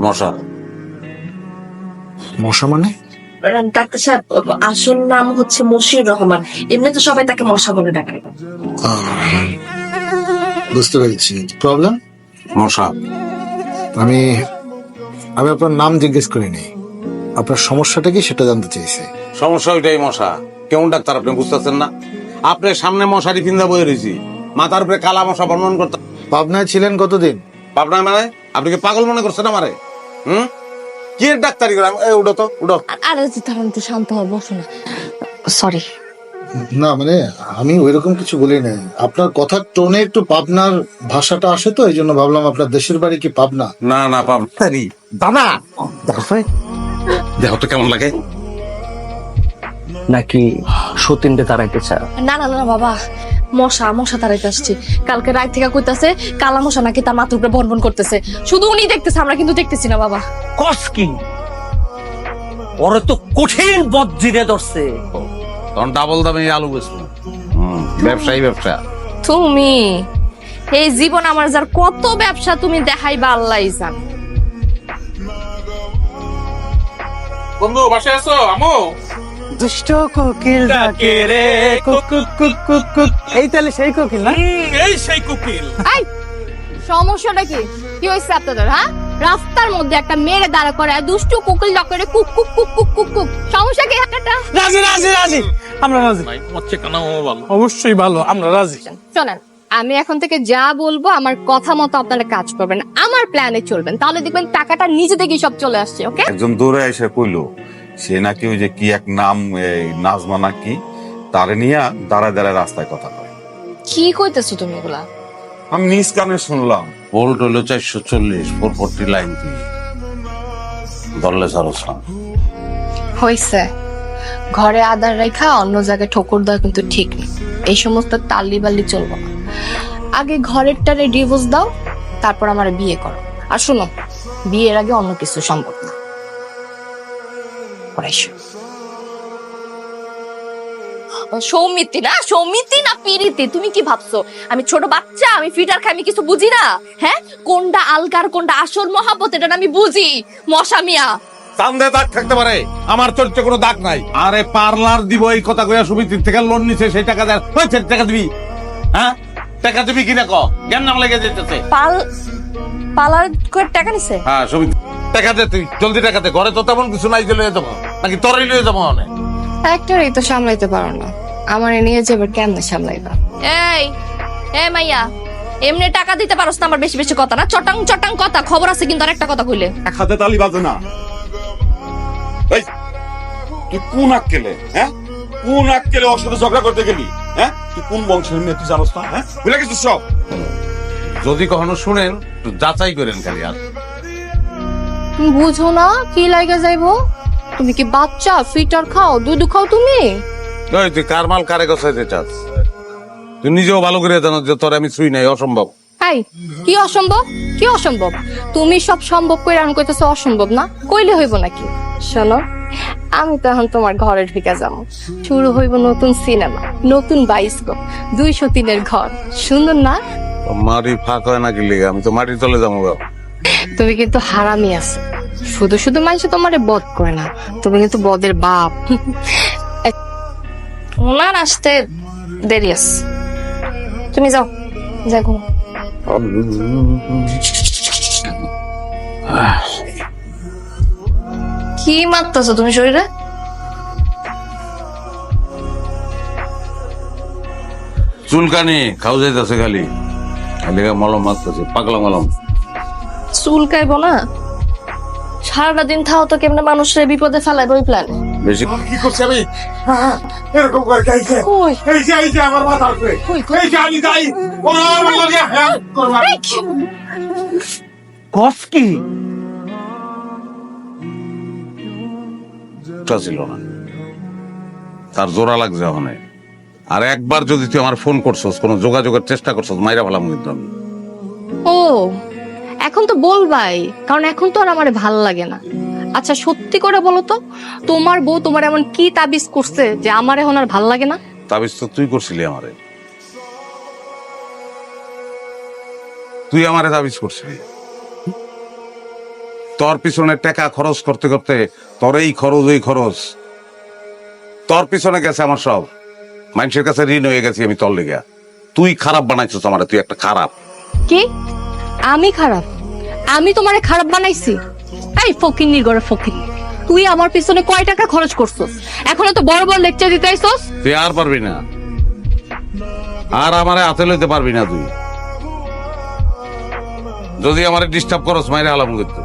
মশা। মশা মানে? ডাক্তার সাহেব আসল নাম হচ্ছে মশির রহমান। এমনি তো সবাই তাকে মশা বলে ডাকে। বুঝতে পেরেছি। প্রবলেম? মশা। আমি আমি আপনার নাম জিজ্ঞেস করিনি। আপনার সমস্যাটা কি সেটা জানতে চাইছি। সমস্যা ওইটাই মশা। কেমন ডাক্তার আপনি বুঝতেছেন না? আপনার সামনে মশারি ফিন্দা বয়ে রয়েছি। মাথার উপরে কালা মশা বর্ণন করতে পাবনায় ছিলেন কতদিন? পাবনায় মানে? আপনি কি পাগল মনে করছেন আমারে? হুম? কি এর ডাক্তারি করে? এই উঠো তো উঠো। আরে তাহলে একটু শান্ত হও বসো না। সরি না মানে আমি ওইরকম কিছু বলি নাই। আপনার কথার টোনে একটু পাবনার ভাষাটা আসে তো এই জন্য ভাবলাম আপনার দেশের বাড়ি কি পাবনা? না না পাবনারি দাদা দেখো। তো কেমন লাগে। নাকি সতীনকে তারাইতে চায় না না না বাবা। মশা মশা তাড়াইতে আসছি। কালকে রাত থেকে কইতাছে কালা মশা নাকি তার মাথার উপরে বনবন করতেছে। শুধু উনি দেখতেছে আমরা কিন্তু দেখতেছি না বাবা। কস কি? ওরে তো কঠিন ধরছে। তখন ডাবল দামে আলু বেচবো। ব্যবসায়ী ব্যবসা। তুমি এই জীবন আমার যার কত ব্যবসা তুমি দেখাইবা আল্লাহ জান। বন্ধু বাসায় আছো? আমো? দুষ্ট কোকিল ডাকে রে কুক কুক কুক এই তাহলে সেই কোকিল না? এই সেই কুকিল। এই সমস্যাটা কি? কি হয়েছে আপনাদের হ্যাঁ? রাস্তার মধ্যে একটা মেয়েরে দাঁড়া করে দুষ্টু কুকুল করে কুক কুক কুক কুক কুক কুক। সমস্যা কি একটা রাজি রাজি রাজি। আমরা রাজি। ভাই তোমার ঠিকানাও ভালো? অবশ্যই ভালো আমরা রাজি। শোনেন আমি এখন থেকে যা বলব আমার কথা মতো আপনারা কাজ করবেন আমার প্ল্যানে চলবেন। তাহলে দেখবেন টাকাটা নিজে থেকেই সব চলে আসছে ওকে একজন দৌড়ে এসে কইলো সে নাকি ওই যে কি এক নাম এই নাজমা নাকি তারে নিয়ে দাঁড়ায় দাঁড়ায় রাস্তায় কথা কয়। কি কইতেছো তুমি এগুলা? আমি নিজ কানে শুনলাম। ভোল্ট হলো চারশো চল্লিশ ফোর ফোরটি লাইন কি ধরলে সারস না হইছে। ঘরে আদার রেখা অন্য জায়গায় ঠোকর দেওয়া কিন্তু ঠিক নেই। এই সমস্ত তাল্লি বাল্লি চলবো না। আগে ঘরেরটারে ডিভোর্স দাও তারপর আমার বিয়ে করো। আর শোনো বিয়ের আগে অন্য কিছু সম্ভব না পড়াইশো না? সৌমিত্রি না পিরিতি? তুমি কি ভাবছ? আমি ছোট বাচ্চা আমি ফিটার খাই আমি কিছু বুঝি না? হ্যাঁ? কোনটা আলগার কোনটা আসল মহাপত এটা আমি বুঝি। মশা মিয়া। চান্দে দাগ থাকতে পারে। আমার চরিত্রে কোনো দাগ নাই। আরে পার্লার দিব এই কথা কইয়া সুমিতির থেকে লোন নিছে সেই টাকা দেয়। হয়েছে টাকা দিবি? হ্যাঁ? টাকা দিবি কিনা ক? জ্ঞান নাম লেগে যেতেছে পাল পালার করে টাকা নিছে? হ্যাঁ সুমিত টাকা দে তুই জলদি টাকা দে। ঘরে তো তেমন কিছু নাই যে লয়ে যাব নাকি তোরাই লয়ে যাব অনেক একটারই তো সামলাইতে পারো না। আমার নিয়ে যে এবার কেমনে সামলাইবা? এই এ মাইয়া এমনি টাকা দিতে পারোস না আমার বেশি বেশি কথা না? চটাং চটাং কথা খবর আছে কিন্তু আরেকটা কথা কইলে। এক হাতে তালি বাজে না। এই তুই কোন আক্কেলে হ্যাঁ? কোন আক্কেলে ওর সাথে ঝগড়া করতে গেলি হ্যাঁ? তুই কোন বংশের মেয়ে তুই জানোস না হ্যাঁ? বুঝলে কিছু সব? যদি কখনো শুনেন একটু যাচাই করেন খালি আর। তুমি বুঝো না কি লাগে যাইবো? তুমি কি বাচ্চা? ফিটার খাও দুধ খাও তুমি? ওই তুই কার মাল কারে গছাইতে চাস? তুই নিজেও ভালো করে জানো যে তোর আমি ছুই নাই অসম্ভব। এই কি অসম্ভব? কি অসম্ভব? তুমি সব সম্ভব করে আমি কইতেছো অসম্ভব না কইলে হইব নাকি? শোনো আমি তো এখন তোমার ঘরে ঢুকে যাব। শুরু হইব নতুন সিনেমা নতুন বাইস্কোপ দুইশো তিনের ঘর। সুন্দর না? মাটি ফাঁক নাকি লেগে? আমি তো মাটি চলে যাব তুমি কিন্তু হারামি আছো। শুধু শুধু মানুষ তোমারে বধ করে না তুমি কিন্তু বদের বাপ। ওনার আসতে দেরি আছে। তুমি যাও দেখো কি মারতেছো তুমি শরীরে? চুলকানি খাও যাইতেছে খালি। খালি মলম মারতেছে পাগলা মলম। চুল কাইবো না? সারাটা দিন থাও তো কেমনে মানুষের বিপদে ফেলায় ওই প্ল্যান বেশি কি করছি আমি? এরকম করে গাইছে এই যে এই যে আমার মাথা উপরে। এই যে আমি যাই। ও আমার লাগে হ্যাঁ করবা। কস কি? ছিল না। তার জোড়া লাগছে ওখানে। আর একবার যদি তুই আমার ফোন করছস কোনো যোগাযোগের চেষ্টা করছস মাইরা ফেলাম কিন্তু আমি। ও এখন তো বলবাই কারণ এখন তো আর আমার ভালো লাগে না। আচ্ছা সত্যি করে বলো তো তোমার বউ তোমার এমন কি তাবিজ করছে যে আমার এখন আর ভালো লাগে না? তাবিজ তো তুই করছিলি আমারে। তুই আমারে তাবিজ করছিলি। তোর পিছনে টাকা খরচ করতে করতে তোর এই খরচ ওই খরচ। তোর পিছনে গেছে আমার সব। মানুষের কাছে ঋণ হয়ে গেছি আমি তোর লেগে তুই খারাপ বানাইছিস আমার তুই একটা খারাপ। কি? আমি খারাপ। আমি তোমারে খারাপ বানাইছি। এই ফকিন্নির ঘরে ফকির তুই আমার পিছনে কয় টাকা খরচ করছস? এখন তো বড় বড় লেকচার দিতে আইছস? তুই আর পারবি না। আর আমারে হাতে লইতে পারবি না তুই। যদি আমারে ডিস্টার্ব করস মাইরে আলাম করতো।